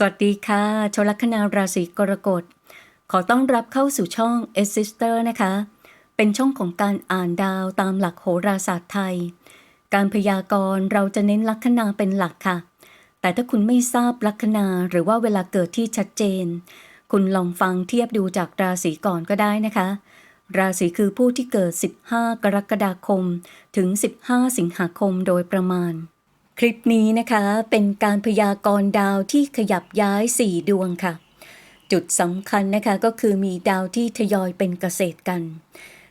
สวัสดีค่ะ ชลัคนาราศีกรกฎ ขอต้อนรับเข้าสู่ช่อง e s i s t e r นะคะ เป็นช่องของการอ่านดาวตามหลักโหราศาสตร์ไทย การพยากรณ์เราจะเน้นลัคนาเป็นหลักค่ะ แต่ถ้าคุณไม่ทราบลัคนาหรือว่าเวลาเกิดที่ชัดเจน คุณลองฟังเทียบดูจากราศีก่อนก็ได้นะคะ ราศีคือผู้ที่เกิด 15 กรกฎาคม ถึง 15 สิงหาคมโดยประมาณ คลิปนี้นะคะเป็นการพยากรณ์ดาวที่ขยับย้าย 4 ดวงค่ะ จุดสำคัญนะคะก็คือมีดาวที่ทยอยเป็นเกษตรกัน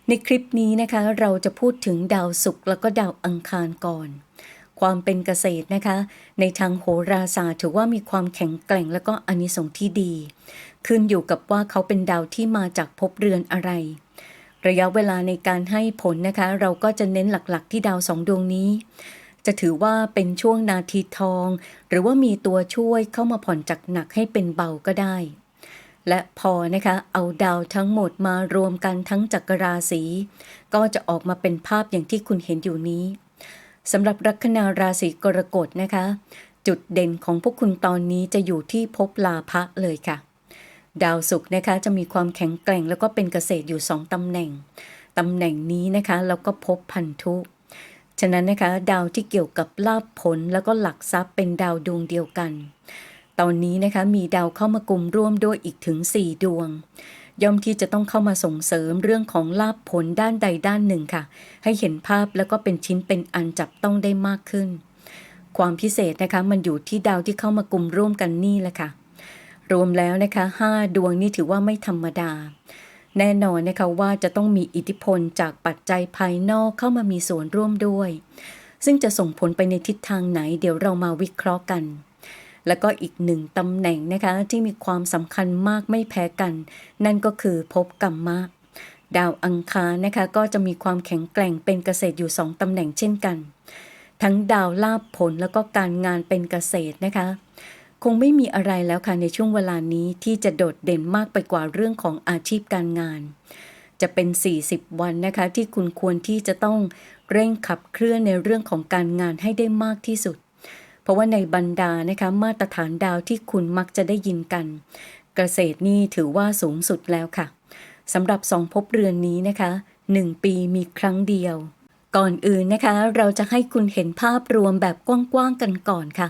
ในคลิปนี้นะคะเราจะพูดถึงดาวศุกร์แล้วก็ดาวอังคารก่อน ความเป็นเกษตรนะคะ ในทางโหราศาสตร์ถือว่ามีความแข็งแกร่งแล้วก็อนิสงส์ที่ดี ขึ้นอยู่กับว่าเขาเป็นดาวที่มาจากภพเรือนอะไร ระยะเวลาในการให้ผลนะคะ เราก็จะเน้นหลักๆ ที่ดาวสองดวงนี้ จะถือว่าเป็นช่วงนาทีทอง หรือว่ามีตัวช่วยเข้ามาผ่อนจากหนักให้เป็นเบาก็ได้ และพอนะคะ เอาดาวทั้งหมดมารวมกันทั้งจักรราศีก็จะออกมาเป็นภาพอย่างที่คุณเห็นอยู่นี้สำหรับลัคนาราศีกรกฎนะคะ จุดเด่นของพวกคุณตอนนี้จะอยู่ที่ภพลาภะเลยค่ะ ดาวศุกร์นะคะจะมีความแข็งแกร่งแล้วก็เป็นเกษตรอยู่สองตำแหน่งตำแหน่งนี้นะคะแล้วก็พบพันธุ ฉะนั้นนะคะดาวที่เกี่ยวกับลาภผลแล้วก็หลักทรัพย์เป็นดาวดวงเดียวกัน ตอนนี้นะคะมีดาวเข้ามากลุ่มร่วมด้วยอีกถึง 4 ดวง ย่อมที่จะต้องเข้ามาส่งเสริมเรื่องของลาภผลด้านใดด้านหนึ่งค่ะ ให้เห็นภาพแล้วก็เป็นชิ้นเป็นอันจับต้องได้มากขึ้น ความพิเศษนะคะมันอยู่ที่ดาวที่เข้ามากลุ่มร่วมกันนี่แหละค่ะ รวมแล้วนะคะ 5 ดวงนี่ถือว่าไม่ธรรมดา แน่นอนนะคะว่าจะต้องมีอิทธิพลจากปัจจัยภายนอกเข้ามามีส่วนร่วมด้วย ซึ่งจะส่งผลไปในทิศทางไหนเดี๋ยวเรามาวิเคราะห์กัน แล้วก็อีกหนึ่งตำแหน่งนะคะที่มีความสำคัญมากไม่แพ้กัน นั่นก็คือภพกรรมะดาวอังคารนะคะก็จะมีความแข็งแกร่งเป็นเกษตรอยู่สองตำแหน่งเช่นกัน ทั้งดาวลาภผลแล้วก็การงานเป็นเกษตรนะคะ คงไม่มีอะไรแล้วค่ะในช่วงเวลานี้ที่จะโดดเด่นมากไปกว่าเรื่องของอาชีพการงาน จะเป็น 40 วันนะคะ ที่คุณควรที่จะต้องเร่งขับเคลื่อนในเรื่องของการงานให้ได้มากที่สุด เพราะว่าในบรรดานะคะมาตรฐานดาวที่คุณมักจะได้ยินกัน เกษตรนี่ถือว่าสูงสุดแล้วค่ะสำหรับสองภพเรือนนี้นะคะ 1 ปีมีครั้งเดียว ก่อนอื่นนะคะ เราจะให้คุณเห็นภาพรวมแบบกว้างๆกันก่อนค่ะ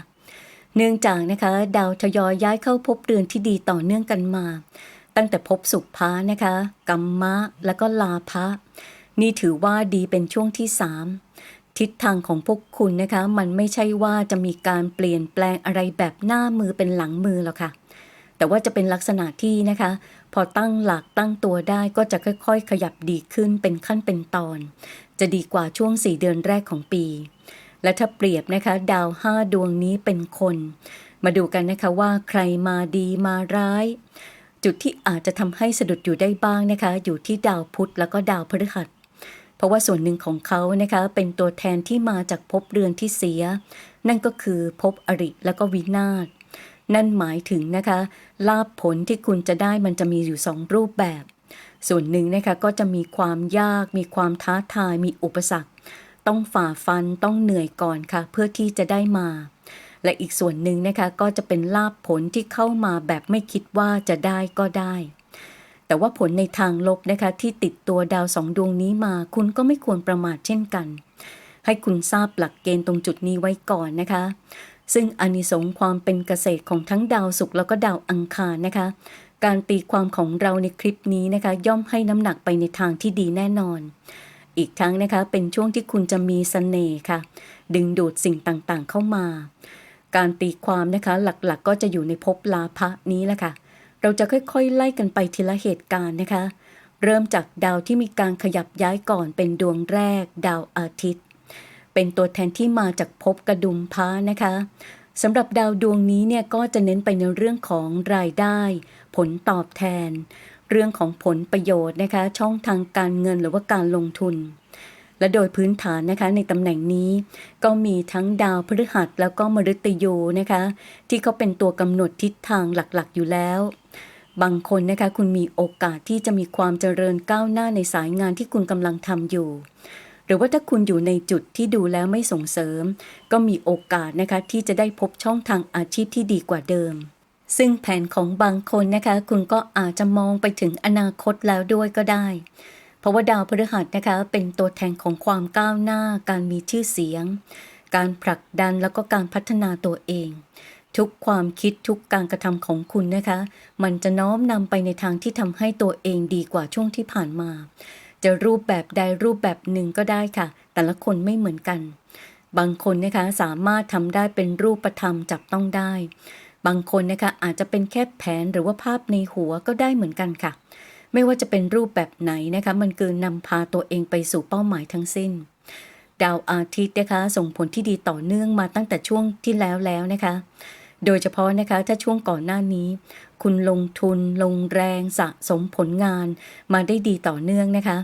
เนื่องจากนะคะดาวทยอยย้ายเข้าภพเรือนที่ดีต่อเนื่องกันมา ตั้งแต่ภพสุขพานะคะกัมมะแล้วก็ลาภะนี่ถือว่าดีเป็นช่วงที่สามทิศทางของพวกคุณนะคะ มันไม่ใช่ว่าจะมีการเปลี่ยนแปลงอะไรแบบหน้ามือเป็นหลังมือหรอกค่ะ แต่ว่าจะเป็นลักษณะที่นะคะ พอตั้งหลักตั้งตัวได้ก็จะค่อยๆ ขยับดีขึ้นเป็นขั้นเป็นตอน จะดีกว่าช่วง 4 เดือนแรกของปี และถ้าเปรียบนะคะ ดาว5ดวงนี้เป็นคน มาดูกันนะคะว่าใครมาดีมาร้าย จุดที่อาจจะทำให้สะดุดอยู่ได้บ้างนะคะ อยู่ที่ดาวพุธแล้วก็ดาวพฤหัส เพราะว่าส่วนหนึ่งของเขานะคะเป็นตัวแทนที่มาจากภพเรือนที่เสีย นั่นก็คือภพอริแล้วก็วินาศนั่นหมายถึงนะคะลาภผลที่คุณจะได้มันจะมีอยู่สองรูปแบบ ส่วนหนึ่งนะคะก็จะมีความยาก มีความท้าทายมีอุปสรรค ต้องฝ่าฟันต้องเหนื่อยก่อนค่ะ เพื่อที่จะได้มา และอีกส่วนหนึ่งนะคะก็จะเป็นลาภผลที่เข้ามาแบบไม่คิดว่าจะได้ก็ได้ แต่ว่าผลในทางลบนะคะที่ติดตัวดาวสองดวงนี้มา คุณก็ไม่ควรประมาทเช่นกัน ให้คุณทราบหลักเกณฑ์ตรงจุดนี้ไว้ก่อนนะคะ ซึ่งอนิสงส์ความเป็นเกษตรของทั้งดาวศุกร์แล้วก็ดาวอังคารนะคะการตีความของเราในคลิปนี้นะคะ ย่อมให้น้ำหนักไปในทางที่ดีแน่นอน อีกทั้งนะคะ เป็นช่วงที่คุณจะมีเสน่ห์ค่ะ ดึงดูดสิ่งต่างๆเข้ามา การตีความนะคะหลักๆ ก็จะอยู่ในภพลาภะนี้แหละค่ะ เราจะค่อยๆ ไล่กันไปทีละเหตุการณ์นะคะ เริ่มจากดาวที่มีการขยับย้ายก่อนเป็นดวงแรก ดาวอาทิตย์ เป็นตัวแทนที่มาจากภพกระดุมพระนะคะสำหรับดาวดวงนี้เนี่ยก็จะเน้นไปในเรื่องของรายได้ ผลตอบแทน เรื่องของผลประโยชน์นะคะ ช่องทางการเงินหรือว่าการลงทุน และโดยพื้นฐานนะคะในตำแหน่งนี้ ก็มีทั้งดาวพฤหัสแล้วก็มฤตยูนะคะ ที่เขาเป็นตัวกำหนดทิศทางหลักๆ อยู่แล้ว บางคนนะคะคุณมีโอกาสที่จะมีความเจริญก้าวหน้าในสายงานที่คุณกำลังทำอยู่ หรือว่าถ้าคุณอยู่ในจุดที่ดูแล้วไม่ส่งเสริม ก็มีโอกาสนะคะที่จะได้พบช่องทางอาชีพที่ดีกว่าเดิมซึ่งแผนของบางคนนะคะ คุณก็อาจจะมองไปถึงอนาคตแล้วด้วยก็ได้ เพราะว่าดาวพฤหัสนะคะเป็นตัวแทนของความก้าวหน้า การมีชื่อเสียง การผลักดันแล้วก็การพัฒนาตัวเอง ทุกความคิดทุกการกระทำของคุณนะคะ มันจะน้อมนำไปในทางที่ทำให้ตัวเองดีกว่าช่วงที่ผ่านมา จะรูปแบบใดรูปแบบหนึ่งก็ได้ค่ะ แต่ละคนไม่เหมือนกัน บางคนนะคะสามารถทำได้เป็นรูปธรรมจับต้องได้ บางคนนะคะอาจจะเป็นแค่แผนหรือว่าภาพในหัวก็ได้เหมือนกันค่ะ ไม่ว่าจะเป็นรูปแบบไหนนะคะ มันคือนำพาตัวเองไปสู่เป้าหมายทั้งสิ้น ดาวอาทิตย์นะคะ ส่งผลที่ดีต่อเนื่องมาตั้งแต่ช่วงที่แล้วแล้วนะคะ โดยเฉพาะนะคะถ้าช่วงก่อนหน้านี้ คุณลงทุน ลงแรงสะสมผลงานมาได้ดีต่อเนื่องนะคะ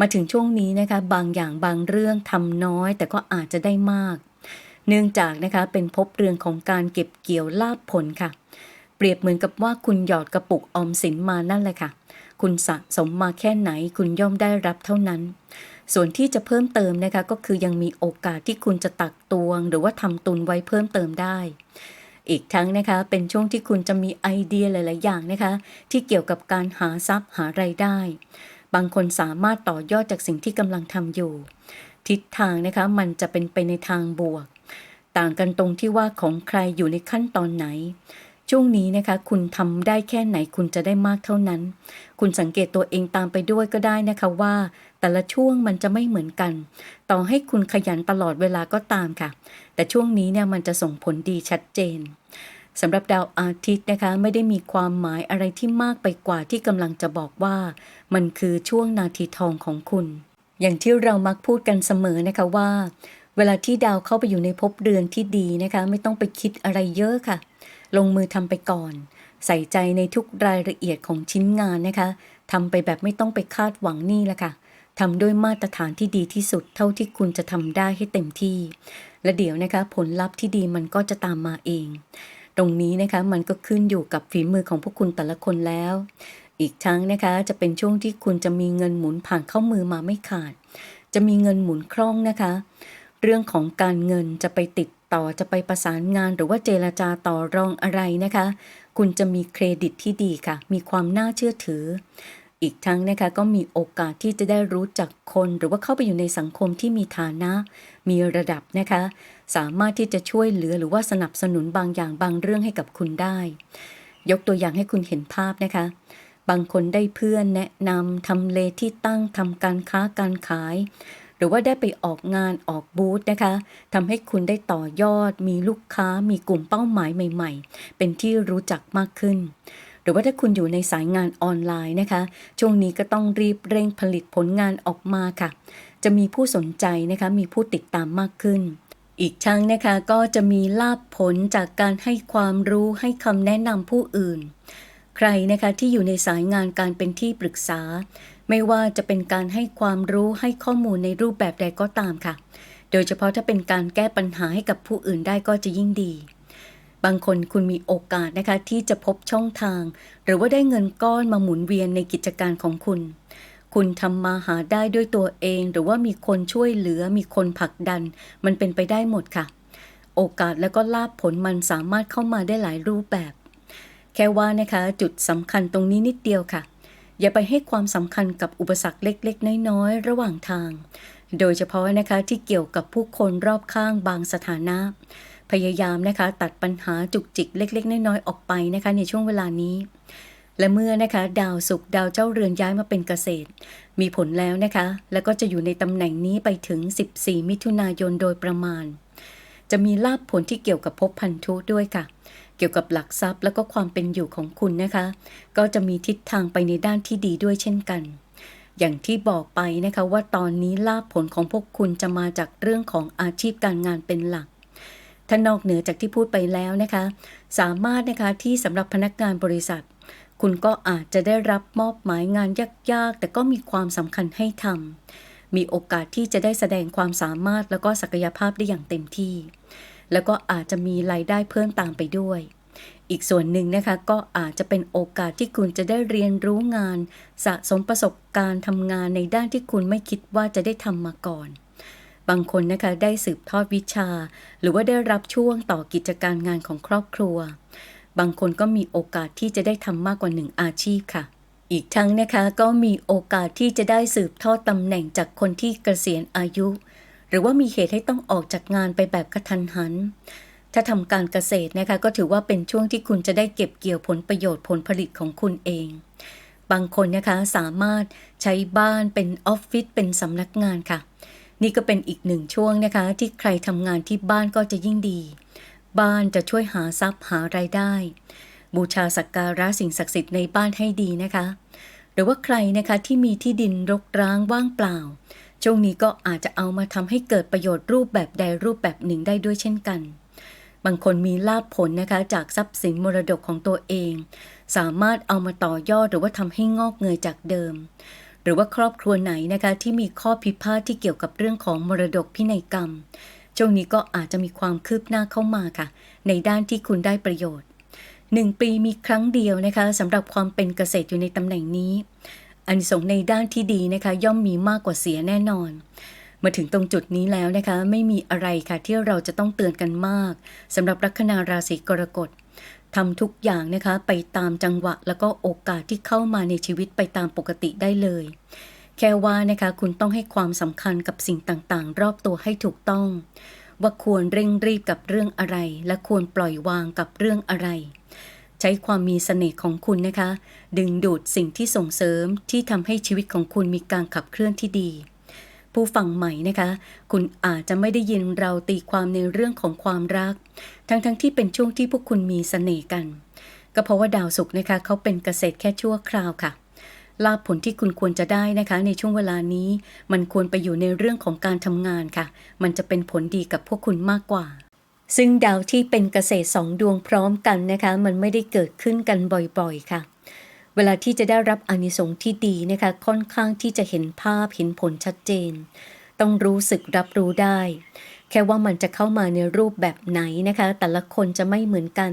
มาถึงช่วงนี้นะคะบางอย่างบางเรื่องทำน้อย แต่ก็อาจจะได้มาก เนื่องจากนะคะเป็นภพเรื่อนของการเก็บเกี่ยวลาบผลค่ะ เปรียบเหมือนกับว่าคุณหยอดกระปุกออมสินมานั่นแหละค่ะ คุณสะสมมาแค่ไหนคุณย่อมได้รับเท่านั้น ส่วนที่จะเพิ่มเติมนะคะก็คือยังมีโอกาสที่คุณจะตักตวง หรือว่าทำตุนไว้เพิ่มเติมได้อีกทั้งนะคะเป็นช่วงที่คุณจะมีไอเดียหลาย ๆ อย่างนะคะ ที่เกี่ยวกับการหาทรัพย์หาไรายได้ บางคนสามารถต่อยอดจากสิ่งที่กำลังทำอยู่ ทิศทางนะคะมันจะเป็นไปในทางบวก ต่างกันตรงที่ว่าของใครอยู่ในขั้นตอนไหน ช่วงนี้นะคะ คุณทำได้แค่ไหนคุณจะได้มากเท่านั้น คุณสังเกตตัวเองตามไปด้วยก็ได้นะคะว่า แต่ละช่วงมันจะไม่เหมือนกัน ต่อให้คุณขยันตลอดเวลาก็ตามค่ะ แต่ช่วงนี้เนี่ยมันจะส่งผลดีชัดเจนสำหรับดาวอาทิตย์นะคะไม่ได้มีความหมายอะไรที่มากไปกว่าที่กำลังจะบอกว่า มันคือช่วงนาทีทองของคุณ อย่างที่เรามักพูดกันเสมอนะคะว่า เวลาที่ดาวเข้าไปอยู่ในภพเรือนที่ดีนะคะ ไม่ต้องไปคิดอะไรเยอะค่ะ ลงมือทำไปก่อน ใส่ใจในทุกรายละเอียดของชิ้นงานนะคะทำไปแบบไม่ต้องไปคาดหวังนี่แหละค่ะทำด้วยมาตรฐานที่ดีที่สุดเท่าที่คุณจะทำได้ให้เต็มที่ และเดี๋ยวนะคะผลลัพธ์ที่ดีมันก็จะตามมาเอง ตรงนี้นะคะมันก็ขึ้นอยู่กับฝีมือของพวกคุณแต่ละคนแล้ว อีกทั้งนะคะจะเป็นช่วงที่คุณจะมีเงินหมุนผ่านเข้ามือมาไม่ขาด จะมีเงินหมุนคล่องนะคะ เรื่องของการเงินจะไปติด ต่อจะไปประสานงานหรือว่าเจรจาต่อรองอะไรนะคะ คุณจะมีเครดิตที่ดีค่ะ มีความน่าเชื่อถือ อีกทั้งนะคะก็มีโอกาสที่จะได้รู้จักคนหรือว่าเข้าไปอยู่ในสังคมที่มีฐานะ มีระดับนะคะ สามารถที่จะช่วยเหลือหรือว่าสนับสนุนบางอย่างบางเรื่องให้กับคุณได้ ยกตัวอย่างให้คุณเห็นภาพนะคะบางคนได้เพื่อนแนะนำทำเลที่ตั้งทำการค้าการขาย หรือว่าได้ไปออกงานออกบูธนะคะทำให้คุณได้ต่อยอด มีลูกค้า มีกลุ่มเป้าหมายใหม่ ๆ เป็นที่รู้จักมากขึ้น หรือว่าถ้าคุณอยู่ในสายงานออนไลน์นะคะ ช่วงนี้ก็ต้องรีบเร่งผลิตผลงานออกมาค่ะ จะมีผู้สนใจนะคะ มีผู้ติดตามมากขึ้นอีกทั้งนะคะก็จะมีลาบผลจากการให้ความรู้ให้คำแนะนำผู้อื่น ใครนะคะที่อยู่ในสายงานการเป็นที่ปรึกษา ไม่ว่าจะเป็นการให้ความรู้ให้ข้อมูลในรูปแบบใดก็ตามค่ะ โดยเฉพาะถ้าเป็นการแก้ปัญหาให้กับผู้อื่นได้ก็จะยิ่งดี บางคนคุณมีโอกาสนะคะที่จะพบช่องทาง หรือว่าได้เงินก้อนมาหมุนเวียนในกิจการของคุณ คุณทำมาหาได้ด้วยตัวเอง หรือว่ามีคนช่วยเหลือมีคนผลักดัน มันเป็นไปได้หมดค่ะ โอกาสแล้วก็ลาบผลมันสามารถเข้ามาได้หลายรูปแบบ แค่ว่านะคะจุดสำคัญตรงนี้นิดเดียวค่ะ อย่าไปให้ความสำคัญกับอุปสรรคเล็กๆ น้อยๆ ระหว่างทาง โดยเฉพาะนะคะที่เกี่ยวกับผู้คนรอบข้างบางสถานะ พยายามนะคะตัดปัญหาจุกจิกเล็ก ๆ น้อยๆ ออกไปนะคะในช่วงเวลานี้ และเมื่อนะคะ ดาวศุกดาวเจ้าเรือนย้ายมาเป็นเกษตร มีผลแล้วนะคะ แล้วก็จะอยู่ในตำแหน่งนี้ไปถึง 14 มิถุนายนโดยประมาณ จะมีลาบผลที่เกี่ยวกับภพพันธุด้วยค่ะ เกี่ยวกับหลักทรัพย์แล้วก็ความเป็นอยู่ของคุณนะคะ ก็จะมีทิศทางไปในด้านที่ดีด้วยเช่นกัน อย่างที่บอกไปนะคะว่าตอนนี้ลาบผลของพวกคุณจะมาจากเรื่องของอาชีพการงานเป็นหลักถ้านอกเหนือจากที่พูดไปแล้วนะคะ สามารถนะคะที่สำหรับพนักงานบริษัท คุณก็อาจจะได้รับมอบหมายงานยากๆ แต่ก็มีความสำคัญให้ทำมีโอกาสที่จะได้แสดงความสามารถแล้วก็ศักยภาพได้อย่างเต็มที่ แล้วก็อาจจะมีรายได้เพิ่มตามไปด้วย อีกส่วนหนึ่งนะคะก็อาจจะเป็นโอกาสที่คุณจะได้เรียนรู้งาน สะสมประสบการณ์ทำงานในด้านที่คุณไม่คิดว่าจะได้ทำมาก่อน บางคนนะคะได้สืบทอดวิชา หรือว่าได้รับช่วงต่อกิจการงานของครอบครัว บางคนก็มีโอกาสที่จะได้ทำมากกว่าหนึ่งอาชีพค่ะอีกทั้งนะคะก็มีโอกาสที่จะได้สืบทอดตำแหน่งจากคนที่เกษียณอายุ รือว่ามีเหตุให้ต้องออกจากงานไปแบบกระทันหัน ถ้าทำการเกษตรนะคะก็ถือว่าเป็นช่วงที่คุณจะได้เก็บเกี่ยวผลประโยชน์ผลผลิตของคุณเอง บางคนนะคะสามารถใช้บ้านเป็นออฟฟิศเป็นสำนักงานค่ะ นี่ก็เป็นอีกหนึ่งช่วงนะคะ ที่ใครทำงานที่บ้านก็จะยิ่งดี บ้านจะช่วยหาทรัพย์หารายได้ บูชาสักการะสิ่งศักดิ์สิทธิ์ในบ้านให้ดีนะคะหรือว่าใครนะคะที่มีที่ดินรกร้างว่างเปล่า ช่วงนี้ก็อาจจะเอามาทำให้เกิดประโยชน์รูปแบบใดรูปแบบหนึ่งได้ด้วยเช่นกัน บางคนมีลาภผลนะคะจากทรัพย์สินมรดกของตัวเอง สามารถเอามาต่อยอดหรือว่าทำให้งอกเงยจากเดิม หรือว่าครอบครัวไหนนะคะที่มีข้อพิพาทที่เกี่ยวกับเรื่องของมรดกพินัยกรรม ช่วงนี้ก็อาจจะมีความคืบหน้าเข้ามาค่ะ ในด้านที่คุณได้ประโยชน์หนึ่งปีมีครั้งเดียวนะคะสำหรับความเป็นเกษตรอยู่ในตำแหน่งนี้ อันสงส์ในด้านที่ดีนะคะ ย่อมมีมากกว่าเสียแน่นอน มาถึงตรงจุดนี้แล้วนะคะ ไม่มีอะไรค่ะที่เราจะต้องเตือนกันมากสำหรับลัคนาราศีกรกฎทำทุกอย่างนะคะไปตามจังหวะ แล้วก็โอกาสที่เข้ามาในชีวิตไปตามปกติได้เลย แค่ว่านะคะคุณต้องให้ความสำคัญกับสิ่งต่างๆ รอบตัวให้ถูกต้อง ว่าควรเร่งรีบกับเรื่องอะไร และควรปล่อยวางกับเรื่องอะไร ใช้ความมีเสน่ห์ของคุณนะคะ ดึงดูดสิ่งที่ส่งเสริมที่ทำให้ชีวิตของคุณมีการขับเคลื่อนที่ดี ผู้ฟังใหม่นะคะ คุณอาจจะไม่ได้ยินเราตีความในเรื่องของความรัก ทั้งๆทที่เป็นช่วงที่พวกคุณมีเสน่ห์กัน ก็เพราะว่าดาวศุกร์นะคะเขาเป็นเกษตรแค่ชั่วคราวค่ะลาผลที่คุณควรจะได้นะคะ ในช่วงเวลานี้ มันควรไปอยู่ในเรื่องของการทำงานค่ะ มันจะเป็นผลดีกับพวกคุณมากกว่า ซึ่งดาวที่เป็นเกษตรสองดวงพร้อมกันนะคะมันไม่ได้เกิดขึ้นกันบ่อยๆค่ะ เวลาที่จะได้รับอานิสงส์ที่ดีนะคะค่อนข้างที่จะเห็นภาพเห็นผลชัดเจน ต้องรู้สึกรับรู้ได้ แค่ว่ามันจะเข้ามาในรูปแบบไหนนะคะ แต่ละคนจะไม่เหมือนกัน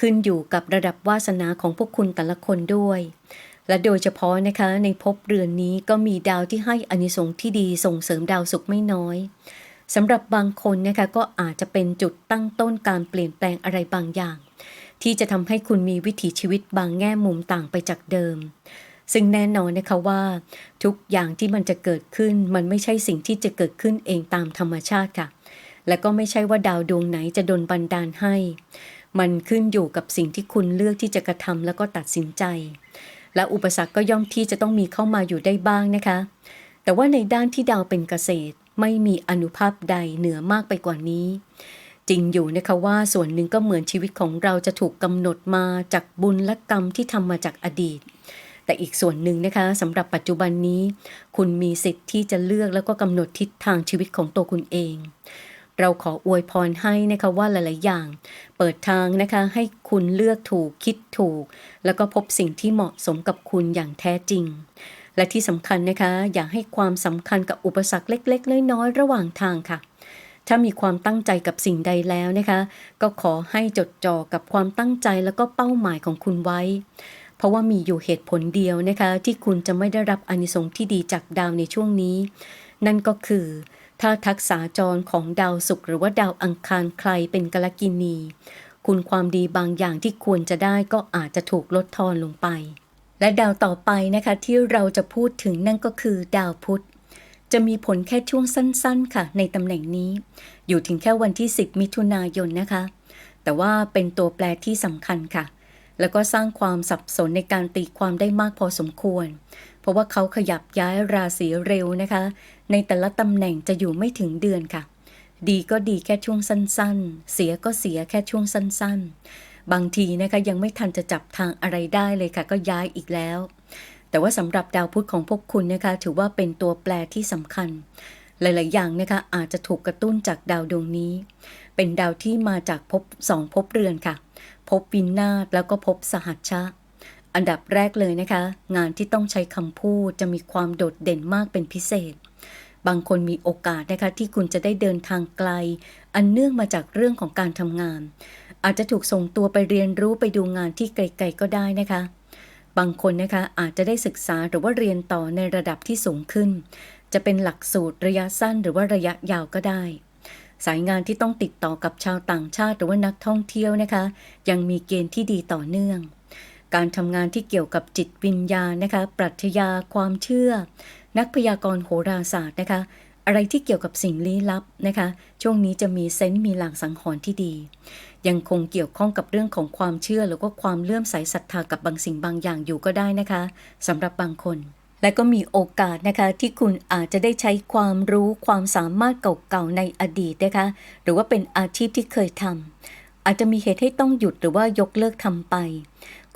ขึ้นอยู่กับระดับวาสนาของพวกคุณแต่ละคนด้วย และโดยเฉพาะนะคะในภพเรือนนี้ก็มีดาวที่ให้อานิสงส์ที่ดีส่งเสริมดาวศุกร์ไม่น้อย สำหรับบางคนนะคะก็อาจจะเป็นจุดตั้งต้นการเปลี่ยนแปลงอะไรบางอย่าง ที่จะทำให้คุณมีวิถีชีวิตบางแง่มุมต่างไปจากเดิม ซึ่งแน่นอนนะคะว่า ทุกอย่างที่มันจะเกิดขึ้นมันไม่ใช่สิ่งที่จะเกิดขึ้นเองตามธรรมชาติค่ะ และก็ไม่ใช่ว่าดาวดวงไหนจะดนบันดาลให้ มันขึ้นอยู่กับสิ่งที่คุณเลือกที่จะกระทำแล้วก็ตัดสินใจ และอุปสรรคก็ย่อมที่จะต้องมีเข้ามาอยู่ได้บ้างนะคะ แต่ว่าในด้านที่ดาวเป็นเกษตร ไม่มีอนุภาพใดเหนือมากไปกว่านี้ จริงอยู่นะคะว่าส่วนหนึ่งก็เหมือนชีวิตของเราจะถูกกำหนดมาจากบุญและกรรมที่ทำมาจากอดีต แต่อีกส่วนหนึ่งนะคะสำหรับปัจจุบันนี้ คุณมีสิทธิ์ที่จะเลือกแล้วก็กำหนดทิศทางชีวิตของตัวคุณเองเราขออวยพรให้นะคะว่าหลาย ๆ อย่าง เปิดทางนะคะให้คุณเลือกถูกคิดถูก แล้วก็พบสิ่งที่เหมาะสมกับคุณอย่างแท้จริง และที่สำคัญนะคะ อย่าให้ความสำคัญกับอุปสรรคเล็ก ๆ น้อยๆระหว่างทางค่ะ ถ้ามีความตั้งใจกับสิ่งใดแล้วนะคะ ก็ขอให้จดจ่อกับความตั้งใจแล้วก็เป้าหมายของคุณไว้ เพราะว่ามีอยู่เหตุผลเดียวนะคะ ที่คุณจะไม่ได้รับอานิสงส์ที่ดีจากดาวในช่วงนี้ นั่นก็คือ ถ้าทักษาจรของดาวศุกร์หรือว่าดาวอังคารใครเป็นกลกินี คุณความดีบางอย่างที่ควรจะได้ก็อาจจะถูกลดทอนลงไป และดาวต่อไปนะคะที่เราจะพูดถึงนั่นก็คือดาวพุธ จะมีผลแค่ช่วงสั้นๆ ค่ะ ในตำแหน่งนี้ อยู่ถึงแค่วันที่ 10 มิถุนายนนะคะ แต่ว่าเป็นตัวแปรที่สำคัญค่ะ แล้วก็สร้างความสับสนในการตีความได้มากพอสมควร เพราะว่าเขาขยับย้ายราศีเร็วนะคะ ในแต่ละตำแหน่งจะอยู่ไม่ถึงเดือนค่ะดีก็ดีแค่ช่วงสั้นๆ เสียก็เสียแค่ช่วงสั้นๆ บางทีนะคะยังไม่ทันจะจับทางอะไรได้เลยค่ะ ก็ย้ายอีกแล้ว แต่ว่าสำหรับดาวพุธของพวกคุณนะคะ ถือว่าเป็นตัวแปรที่สำคัญ หลาย ๆ อย่างนะคะอาจจะถูกกระตุ้นจากดาวดวงนี้ เป็นดาวที่มาจากภพสองภพเรือนค่ะภพวินาศแล้วก็ภพสหัชชะอันดับแรกเลยนะคะ งานที่ต้องใช้คำพูดจะมีความโดดเด่นมากเป็นพิเศษ บางคนมีโอกาสนะคะที่คุณจะได้เดินทางไกล อันเนื่องมาจากเรื่องของการทำงาน อาจจะถูกส่งตัวไปเรียนรู้ไปดูงานที่ไกลๆก็ได้นะคะ บางคนนะคะอาจจะได้ศึกษาหรือว่าเรียนต่อในระดับที่สูงขึ้น จะเป็นหลักสูตรระยะสั้นหรือว่าระยะยาวก็ได้ สายงานที่ต้องติดต่อกับชาวต่างชาติหรือว่านักท่องเที่ยวนะคะ ยังมีเกณฑ์ที่ดีต่อเนื่อง การทำงานที่เกี่ยวกับจิตวิญญาณนะคะ ปรัชญาความเชื่อ นักพยากรณ์โหราศาสตร์นะคะ อะไรที่เกี่ยวกับสิ่งลี้ลับนะคะ ช่วงนี้จะมีเซนต์มีหลางสังหรณ์ที่ดี ยังคงเกี่ยวข้องกับเรื่องของความเชื่อหรือว่าความเลื่อมใสศรัทธากับบางสิ่งบางอย่างอยู่ก็ได้นะคะสำหรับบางคน และก็มีโอกาสนะคะที่คุณอาจจะได้ใช้ความรู้ความสามารถเก่าๆในอดีตนะคะ หรือว่าเป็นอาชีพที่เคยทำอาจจะมีเหตุให้ต้องหยุดหรือว่ายกเลิกทำไป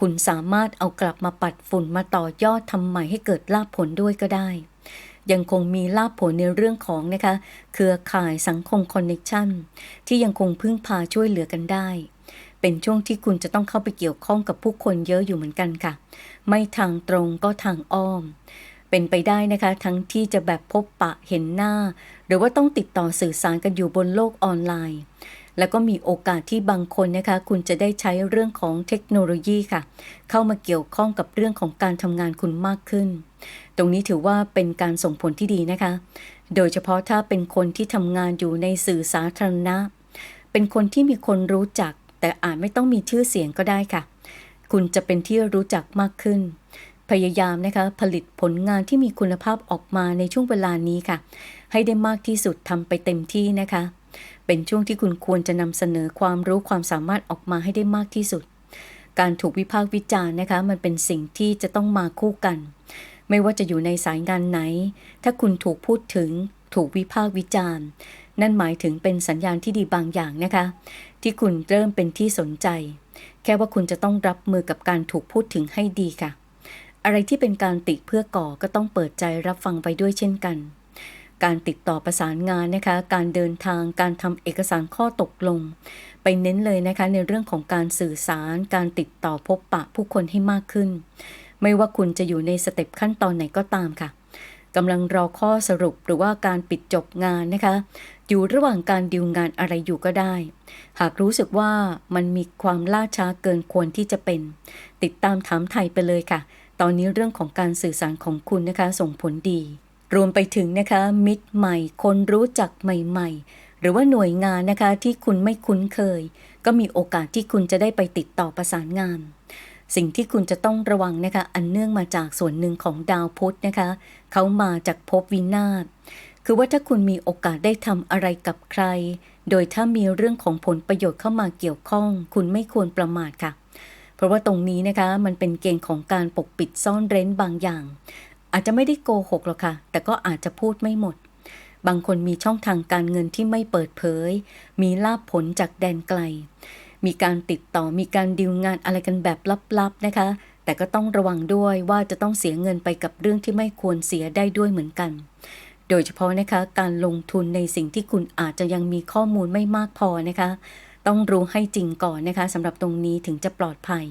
คุณสามารถเอากลับมาปัดฝุ่นมาต่อยอดทำใหม่ให้เกิดลาภผลด้วยก็ได้ ยังคงมีลาภผลในเรื่องของนะคะเครือข่ายสังคมคอนเน c ชันที่ยังคงพึ่งพาช่วยเหลือกันได้ เป็นช่วงที่คุณจะต้องเข้าไปเกี่ยวข้องกับผู้คนเยอะอยู่เหมือนกันค่ะ ไม่ทางตรงก็ทางอ้อม เป็นไปได้นะคะ ทั้งที่จะแบบพบปะเห็นหน้า หรือว่าต้องติดต่อสื่อสารกันอยู่บนโลกออนไลน์แล้วก็มีโอกาสที่บางคนนะคะ คุณจะได้ใช้เรื่องของเทคโนโลยีค่ะ เข้ามาเกี่ยวข้องกับเรื่องของการทำงานคุณมากขึ้น ตรงนี้ถือว่าเป็นการส่งผลที่ดีนะคะ โดยเฉพาะถ้าเป็นคนที่ทำงานอยู่ในสื่อสาธารณะ เป็นคนที่มีคนรู้จัก แต่อาจไม่ต้องมีชื่อเสียงก็ได้ค่ะ คุณจะเป็นที่รู้จักมากขึ้น พยายามนะคะ ผลิตผลงานที่มีคุณภาพออกมาในช่วงเวลานี้ค่ะ ให้ได้มากที่สุดทำไปเต็มที่นะคะ เป็นช่วงที่คุณควรจะนำเสนอความรู้ความสามารถออกมาให้ได้มากที่สุดการถูกวิพากษ์วิจารณ์นะคะ มันเป็นสิ่งที่จะต้องมาคู่กัน ไม่ว่าจะอยู่ในสายงานไหน ถ้าคุณถูกพูดถึง ถูกวิพากษ์วิจารณ์ นั่นหมายถึงเป็นสัญญาณที่ดีบางอย่างนะคะ ที่คุณเริ่มเป็นที่สนใจ แค่ว่าคุณจะต้องรับมือกับการถูกพูดถึงให้ดีค่ะ อะไรที่เป็นการติเพื่อก่อก็ต้องเปิดใจรับฟังไปด้วยเช่นกัน การติดต่อประสานงานนะคะ การเดินทาง การทำเอกสารข้อตกลง ไปเน้นเลยนะคะในเรื่องของการสื่อสาร การติดต่อพบปะผู้คนให้มากขึ้น ไม่ว่าคุณจะอยู่ในสเต็ปขั้นตอนไหนก็ตามค่ะกำลังรอข้อสรุปหรือว่าการปิดจบงานนะคะ อยู่ระหว่างการดิวงานอะไรอยู่ก็ได้ หากรู้สึกว่ามันมีความล่าช้าเกินควรที่จะเป็น ติดตามถามไทยไปเลยค่ะ ตอนนี้เรื่องของการสื่อสารของคุณนะคะ ส่งผลดี รวมไปถึงนะคะ มิตรใหม่ คนรู้จักใหม่ ๆ หรือว่าหน่วยงานนะคะที่คุณไม่คุ้นเคย ก็มีโอกาสที่คุณจะได้ไปติดต่อประสานงาน สิ่งที่คุณจะต้องระวังนะคะ อันเนื่องมาจากส่วนหนึ่งของดาวพุธนะคะ เขามาจากภพวินาศคือว่าถ้าคุณมีโอกาสได้ทำอะไรกับใคร โดยถ้ามีเรื่องของผลประโยชน์เข้ามาเกี่ยวข้อง คุณไม่ควรประมาทค่ะ เพราะว่าตรงนี้นะคะมันเป็นเกณฑ์ของการปกปิดซ่อนเร้นบางอย่าง อาจจะไม่ได้โกหกหรอกค่ะ แต่ก็อาจจะพูดไม่หมด บางคนมีช่องทางการเงินที่ไม่เปิดเผย มีลาบผลจากแดนไกล มีการติดต่อมีการดิวงานอะไรกันแบบลับๆนะคะ แต่ก็ต้องระวังด้วยว่าจะต้องเสียเงินไปกับเรื่องที่ไม่ควรเสียได้ด้วยเหมือนกัน โดยเฉพาะนะคะการลงทุนในสิ่งที่คุณอาจจะยังมีข้อมูลไม่มากพอนะคะ ต้องรู้ให้จริงก่อนนะคะสำหรับตรงนี้ถึงจะปลอดภัย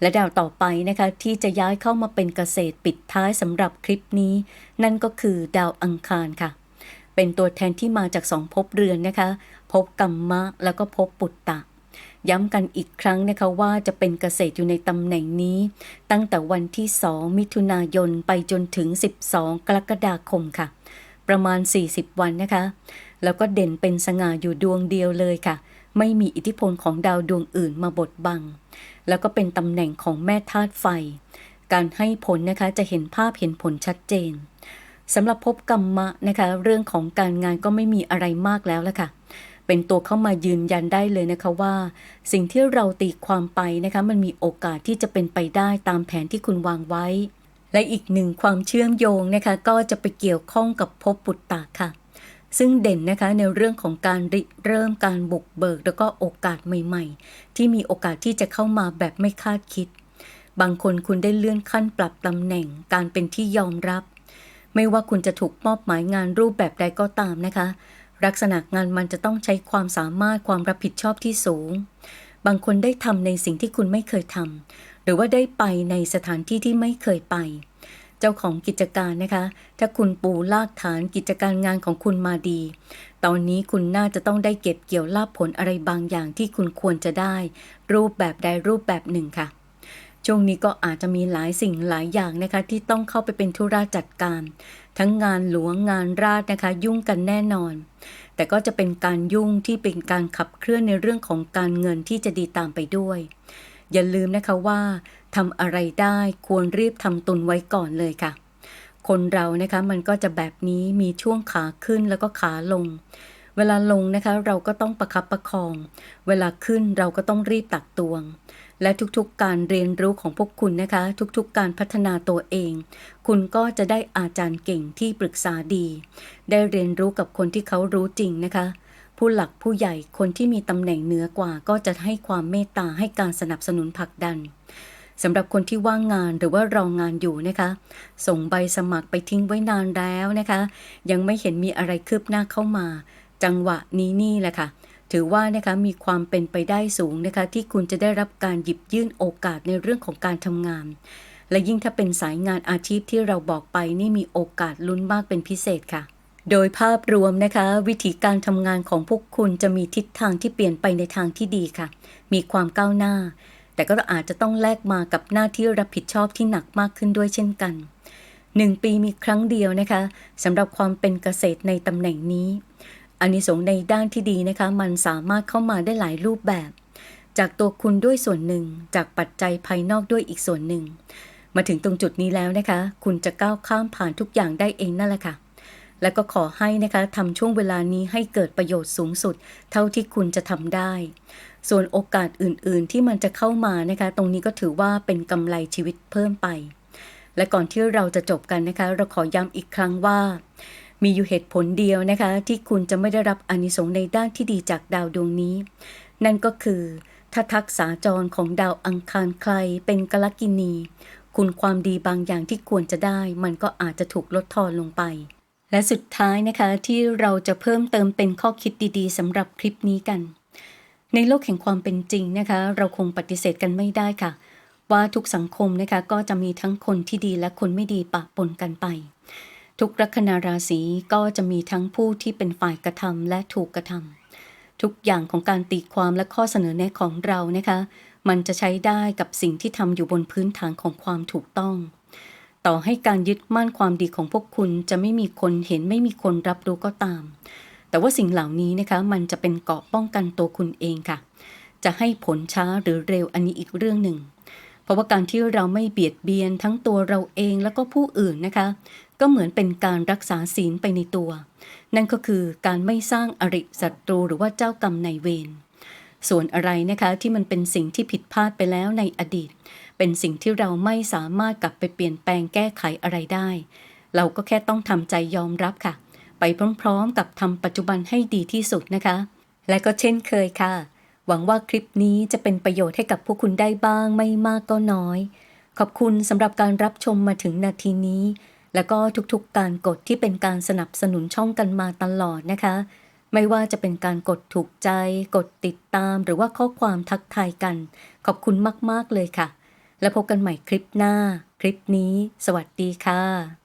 และดาวต่อไปนะคะที่จะย้ายเข้ามาเป็นเกษตรปิดท้ายสำหรับคลิปนี้ นั่นก็คือดาวอังคารค่ะเป็นตัวแทนที่มาจากสองภพเรือนนะคะภพกัมมะแล้วก็ภพปุตตะ ย้ำกันอีกครั้งนะคะว่าจะเป็นเกษตรอยู่ในตำแหน่งนี้ ตั้งแต่วันที่ 2 มิถุนายนไปจนถึง 12 กรกฎาคมค่ะ ประมาณ 40 วันนะคะ แล้วก็เด่นเป็นสง่าอยู่ดวงเดียวเลยค่ะ ไม่มีอิทธิพลของดาวดวงอื่นมาบดบัง แล้วก็เป็นตำแหน่งของแม่ธาตุไฟ การให้ผลนะคะจะเห็นภาพเห็นผลชัดเจนสำหรับภพกรรมะนะคะ เรื่องของการงานก็ไม่มีอะไรมากแล้วละค่ะ เป็นตัวเข้ามายืนยันได้เลยนะคะว่า สิ่งที่เราตีความไปนะคะมันมีโอกาสที่จะเป็นไปได้ตามแผนที่คุณวางไว้ และอีกหนึ่งความเชื่อมโยงนะคะก็จะไปเกี่ยวข้องกับภพปุตตะค่ะ ซึ่งเด่นนะคะในเรื่องของการริเริ่มการบุกเบิก แล้วก็โอกาสใหม่ๆ ที่มีโอกาสที่จะเข้ามาแบบไม่คาดคิด บางคนคุณได้เลื่อนขั้นปรับตำแหน่ง การเป็นที่ยอมรับ ไม่ว่าคุณจะถูกมอบหมายงานรูปแบบใดก็ตามนะคะ ลักษณะงานมันจะต้องใช้ความสามารถความรับผิดชอบที่สูง บางคนได้ทำในสิ่งที่คุณไม่เคยทำหรือว่าได้ไปในสถานที่ที่ไม่เคยไป เจ้าของกิจการนะคะ ถ้าคุณปูลากฐานกิจการงานของคุณมาดี ตอนนี้คุณน่าจะต้องได้เก็บเกี่ยวลาภผลอะไรบางอย่างที่คุณควรจะได้ รูปแบบใดรูปแบบหนึ่งค่ะช่วงนี้ก็อาจจะมีหลายสิ่งหลายอย่างนะคะที่ต้องเข้าไปเป็นธุระจัดการ ทั้งงานหลวงงานราชนะคะ ยุ่งกันแน่นอน แต่ก็จะเป็นการยุ่งที่เป็นการขับเคลื่อนในเรื่องของการเงินที่จะดีตามไปด้วย อย่าลืมนะคะว่าทำอะไรได้ควรรีบทำตุนไว้ก่อนเลยค่ะ คนเรานะคะมันก็จะแบบนี้มีช่วงขาขึ้นแล้วก็ขาลง เวลาลงนะคะเราก็ต้องประคับประคอง เวลาขึ้นเราก็ต้องรีบตักตวง และทุกๆการเรียนรู้ของพวกคุณนะคะ ทุกๆการพัฒนาตัวเอง คุณก็จะได้อาจารย์เก่งที่ปรึกษาดี ได้เรียนรู้กับคนที่เขารู้จริงนะคะ ผู้หลักผู้ใหญ่คนที่มีตำแหน่งเหนือกว่า ก็จะให้ความเมตตาให้การสนับสนุนผลักดันสำหรับคนที่ว่างงานหรือว่ารองงานอยู่นะคะ ส่งใบสมัครไปทิ้งไว้นานแล้วนะคะ ยังไม่เห็นมีอะไรคืบหน้าเข้ามา จังหวะนี้นี่แหละค่ะ ถือว่านะคะมีความเป็นไปได้สูงนะคะที่คุณจะได้รับการหยิบยื่นโอกาสในเรื่องของการทำงาน และยิ่งถ้าเป็นสายงานอาชีพที่เราบอกไปนี่มีโอกาสลุ้นมากเป็นพิเศษค่ะ โดยภาพรวมนะคะ วิธีการทำงานของพวกคุณจะมีทิศทางที่เปลี่ยนไปในทางที่ดีค่ะ มีความก้าวหน้า แต่ก็อาจจะต้องแลกมากับหน้าที่รับผิดชอบที่หนักมากขึ้นด้วยเช่นกันหนึ่งปีมีครั้งเดียวนะคะสำหรับความเป็นเกษตรในตำแหน่งนี้ อานิสงส์ในด้านที่ดีนะคะ มันสามารถเข้ามาได้หลายรูปแบบ จากตัวคุณด้วยส่วนหนึ่ง จากปัจจัยภายนอกด้วยอีกส่วนหนึ่ง มาถึงตรงจุดนี้แล้วนะคะ คุณจะก้าวข้ามผ่านทุกอย่างได้เองนั่นแหละค่ะ และก็ขอให้นะคะทำช่วงเวลานี้ให้เกิดประโยชน์สูงสุด เท่าที่คุณจะทำได้ ส่วนโอกาสอื่น ๆ ที่มันจะเข้ามานะคะ ตรงนี้ก็ถือว่าเป็นกำไรชีวิตเพิ่มไปและก่อนที่เราจะจบกันนะคะ เราขอย้ำอีกครั้งว่า มีอยู่เหตุผลเดียวนะคะ ที่คุณจะไม่ได้รับอนิสงส์ในด้านที่ดีจากดาวดวงนี้ นั่นก็คือ ถ้าทักษาจรของดาวอังคารใครเป็นกลกินี คุณความดีบางอย่างที่ควรจะได้ มันก็อาจจะถูกลดทอนลงไป และสุดท้ายนะคะที่เราจะเพิ่มเติมเป็นข้อคิดดีๆสำหรับคลิปนี้กัน ในโลกแห่งความเป็นจริงนะคะ เราคงปฏิเสธกันไม่ได้ค่ะว่าทุกสังคมนะคะก็จะมีทั้งคนที่ดีและคนไม่ดีปะปนกันไป ทุกลัคนาราศีก็จะมีทั้งผู้ที่เป็นฝ่ายกระทำและถูกกระทำทุกอย่างของการตีความและข้อเสนอแนะของเรานะคะ มันจะใช้ได้กับสิ่งที่ทำอยู่บนพื้นฐานของความถูกต้อง ต่อให้การยึดมั่นความดีของพวกคุณจะไม่มีคนเห็นไม่มีคนรับรู้ก็ตาม แต่ว่าสิ่งเหล่านี้นะคะ มันจะเป็นเกราะป้องกันตัวคุณเองค่ะ จะให้ผลช้าหรือเร็วอันนี้อีกเรื่องหนึ่งเพราะว่าการที่เราไม่เบียดเบียนทั้งตัวเราเองแล้วก็ผู้อื่นนะคะ ก็เหมือนเป็นการรักษาศีลไปในตัว นั่นก็คือการไม่สร้างอริศัตรูหรือว่าเจ้ากรรมในเวรส่วนอะไรนะคะที่มันเป็นสิ่งที่ผิดพลาดไปแล้วในอดีต เป็นสิ่งที่เราไม่สามารถกลับไปเปลี่ยนแปลงแก้ไขอะไรได้ เราก็แค่ต้องทำใจยอมรับค่ะ ไปพร้อมๆ กับทำปัจจุบันให้ดีที่สุดนะคะ และก็เช่นเคยค่ะ หวังว่าคลิปนี้จะเป็นประโยชน์ให้กับผู้คุณได้บ้างไม่มากก็น้อย ขอบคุณสำหรับการรับชมมาถึงนาทีนี้ แล้วก็ทุกๆการกดที่เป็นการสนับสนุนช่องกันมาตลอดนะคะ ไม่ว่าจะเป็นการกดถูกใจ กดติดตาม หรือว่าข้อความทักทายกัน ขอบคุณมากๆเลยค่ะ แล้วพบกันใหม่คลิปหน้า คลิปนี้ สวัสดีค่ะ